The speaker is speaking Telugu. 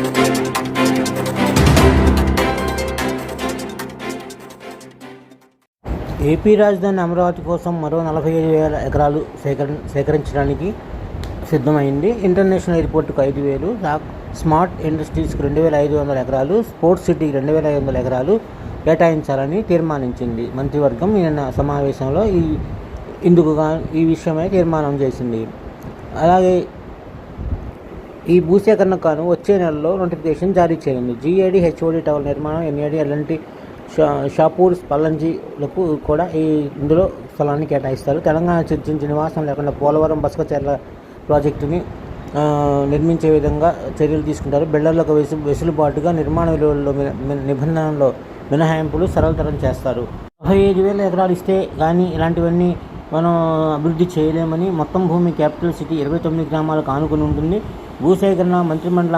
ఏపీ రాజధాని అమరావతి కోసం మరో నలభై ఐదు వేల ఎకరాలు సేకరణ సేకరించడానికి సిద్ధమైంది. ఇంటర్నేషనల్ ఎయిర్పోర్ట్కు ఐదు వేలు స్మార్ట్ ఇండస్ట్రీస్కి రెండు వేల ఐదు వందల ఎకరాలు స్పోర్ట్స్ సిటీకి రెండు వేల ఐదు వందల ఎకరాలు కేటాయించాలని తీర్మానించింది. మంత్రివర్గం నిన్న సమావేశంలో ఈ ఇందుకుగా ఈ విషయమై తీర్మానం చేసింది. అలాగే ఈ భూసేకరణ వచ్చే నెలలో నోటిఫికేషన్ జారీ చేయనుంది జీఏడి హెచ్ఓడి టవర్ నిర్మాణం ఎన్ఏడి అలాంటి షా షాపూర్ పల్లంజీలకు కూడా ఈ ఇందులో స్థలాన్ని కేటాయిస్తారు. తెలంగాణ చర్చించి నివాసం లేకుండా పోలవరం బసకచర్ల ప్రాజెక్టుని నిర్మించే విధంగా చర్యలు తీసుకుంటారు. బిల్డర్లకు వెసు వెసులుబాటుగా నిర్మాణ విలువల్లో నిబంధనల్లో మినహాయింపులు సరళతరం చేస్తారు. ముప్పై ఐదు వేల ఎకరాలు ఇస్తే కానీ ఇలాంటివన్నీ మనం అభివృద్ధి చేయలేమని మొత్తం భూమి క్యాపిటల్ సిటీ ఇరవై తొమ్మిది గ్రామాలకు ఆనుకుని ఉంటుంది. భూసేకరణ మంత్రిమండల